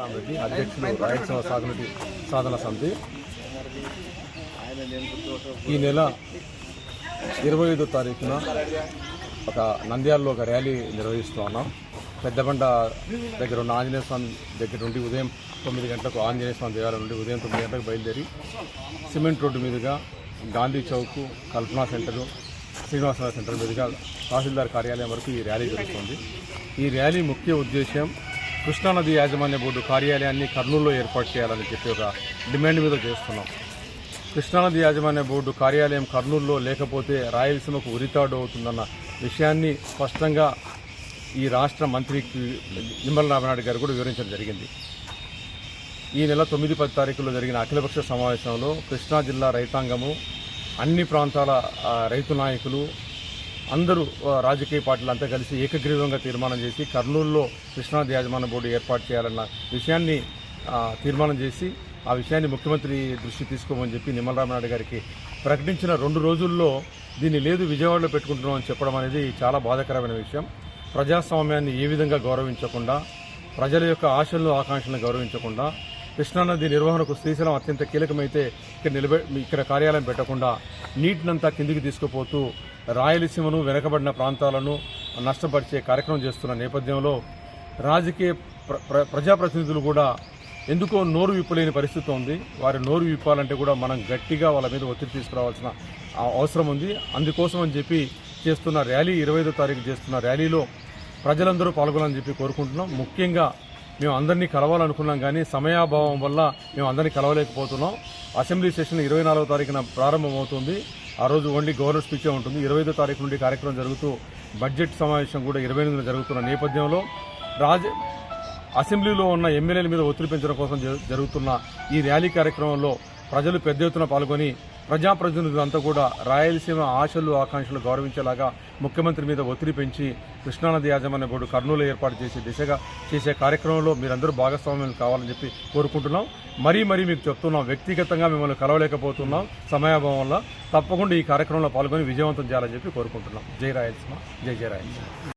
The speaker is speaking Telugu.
రామరెడ్డి అధ్యక్షులు రాయలసీమ సాగునీటి సాధన సమితి. ఈ నెల ఇరవై ఐదో తారీఖున ఒక నంద్యాలలో ఒక ర్యాలీ నిర్వహిస్తూ ఉన్నాం. పెద్దబండ దగ్గర ఉన్న ఆంజనేయ స్వామి దగ్గర నుండి ఉదయం తొమ్మిది గంటలకు ఆంజనేయ స్వామి దేవాలయం నుండి ఉదయం తొమ్మిది గంటలకు బయలుదేరి సిమెంట్ రోడ్డు మీదుగా గాంధీ చౌక్ కల్పనా సెంటరు శ్రీనివాసరావు సెంటర్ మీదుగా తహసీల్దార్ కార్యాలయం వరకు ఈ ర్యాలీ జరుగుతుంది. ఈ ర్యాలీ ముఖ్య ఉద్దేశం కృష్ణానది యాజమాన్య బోర్డు కార్యాలయాన్ని కర్నూలులో ఏర్పాటు చేయాలని చెప్పి ఒక డిమాండ్ మీద చేస్తున్నాం. కృష్ణానది యాజమాన్య బోర్డు కార్యాలయం కర్నూలులో లేకపోతే రాయలసీమకు ఉరితాడు అవుతుందన్న విషయాన్ని స్పష్టంగా ఈ రాష్ట్ర మంత్రి నిమ్మల రామనాయుడు గారు కూడా వివరించడం జరిగింది. ఈ నెల తొమ్మిది పది తారీఖులో జరిగిన అఖిలపక్ష సమావేశంలో కృష్ణా జిల్లా రైతాంగము అన్ని ప్రాంతాల రైతు నాయకులు అందరూ రాజకీయ పార్టీలు అంతా కలిసి ఏకగ్రీవంగా తీర్మానం చేసి కర్నూలులో కృష్ణానది యాజమాన్య బోర్డు ఏర్పాటు చేయాలన్న విషయాన్ని తీర్మానం చేసి ఆ విషయాన్ని ముఖ్యమంత్రి దృష్టి తీసుకోమని చెప్పి నిమ్మల రామనాయుడు గారికి ప్రకటించిన రెండు రోజుల్లో దీన్ని లేదు విజయవాడలో పెట్టుకుంటున్నాం అని చెప్పడం అనేది చాలా బాధాకరమైన విషయం. ప్రజాస్వామ్యాన్ని ఏ విధంగా గౌరవించకుండా ప్రజల యొక్క ఆశలను ఆకాంక్షలను గౌరవించకుండా కృష్ణానది నిర్వహణకు శ్రీశైలం అత్యంత కీలకమైతే ఇక్కడ నిలబె ఇక్కడ కార్యాలయం పెట్టకుండా నీటినంతా కిందికి తీసుకుపోతూ రాయలసీమను వెనకబడిన ప్రాంతాలను నష్టపరిచే కార్యక్రమం చేస్తున్న నేపథ్యంలో రాజకీయ ప్ర- ప్ర- ప్రజాప్రతినిధులు కూడా ఎందుకో నోరు విప్పలేని పరిస్థితి ఉంది. వారి నోరు విప్పాలంటే కూడా మనం గట్టిగా వాళ్ళ మీద ఒత్తిడి తీసుకురావాల్సిన అవసరం ఉంది. అందుకోసం అని చెప్పి చేస్తున్న ర్యాలీ ఇరవై ఐదో తారీఖు చేస్తున్న ర్యాలీలో ప్రజలందరూ పాల్గొనాలని చెప్పి కోరుకుంటున్నాం. ముఖ్యంగా మేము అందరినీ కలవాలనుకున్నాం కానీ సమయాభావం వల్ల మేము అందరినీ కలవలేకపోతున్నాం. అసెంబ్లీ సెషన్ ఇరవై నాలుగో తారీఖున ప్రారంభమవుతుంది. ఆ రోజు ఓన్లీ గవర్నర్ స్పీచే ఉంటుంది. ఇరవై ఐదో తారీఖు నుండి కార్యక్రమం జరుగుతూ బడ్జెట్ సమావేశం కూడా ఇరవై ఎనిమిదిన జరుగుతున్న నేపథ్యంలో రాజ అసెంబ్లీలో ఉన్న ఎమ్మెల్యేల మీద ఒత్తిడి పెంచడం కోసం జరుగుతున్న ఈ ర్యాలీ కార్యక్రమంలో ప్రజలు పెద్ద ఎత్తున పాల్గొని ప్రజాప్రతినిధులంతా కూడా రాయలసీమ ఆశలు ఆకాంక్షలు గౌరవించేలాగా ముఖ్యమంత్రి మీద ఒత్తిడి పెంచి కృష్ణానది యాజమాన్య బోర్డు కర్నూలు ఏర్పాటు చేసే దిశగా చేసే కార్యక్రమంలో మీరందరూ భాగస్వామ్యం కావాలని చెప్పి కోరుకుంటున్నాం. మరీ మరీ మీకు చెప్తున్నాం వ్యక్తిగతంగా మిమ్మల్ని కలవలేకపోతున్నాం సమయాభావం వల్ల. తప్పకుండా ఈ కార్యక్రమంలో పాల్గొని విజయవంతం చేయాలని చెప్పి కోరుకుంటున్నాం. జై రాయలసీమ జై జై రాయలసీమ.